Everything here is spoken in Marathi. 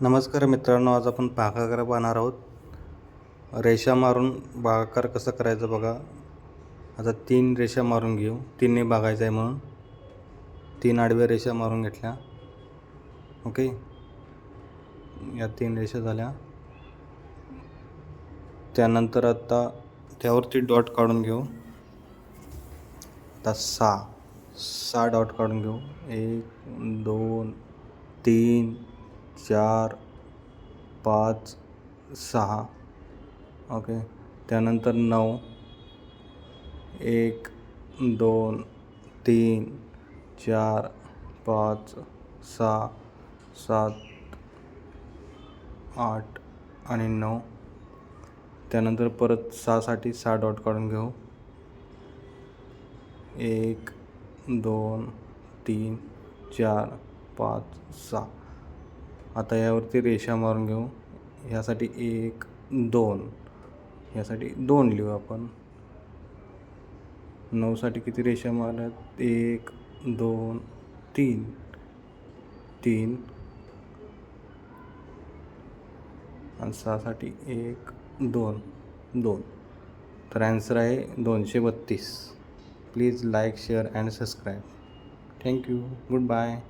नमस्कार मित्रांनो आज आपण भागाकार पाहणार आहोत. रेषा मारून भागाकार कसं करायचं बघा. आता तीन रेषा मारून घेऊ. तीनने भागायचं आहे म्हणून. तीन आडव्या रेषा मारून घेतल्या. ओके? या तीन रेषा झाल्या. त्यानंतर आता त्यावरती डॉट काढून घेऊ. आता सहा. सहा डॉट काढून घेऊ. एक दोन तीन चार पाच सहा. ओके. त्यानंतर नऊ. एक दोन तीन चार पाच सहा सात आठ आणि नऊ. त्यानंतर परत सहासाठी सहा डॉट काढून घेऊ. एक दोन तीन चार पाच सहा. आता यावरती रेषा मारून घेऊ. ह्यासाठी एक दोन. ह्यासाठी दोन लिहू आपण. नऊसाठी किती रेषा मारल्यात? एक दोन तीन. तीन. आणि सहासाठी एक दोन. दोन. तर ॲन्सर आहे दोनशे बत्तीस. Please like share and subscribe thank you good bye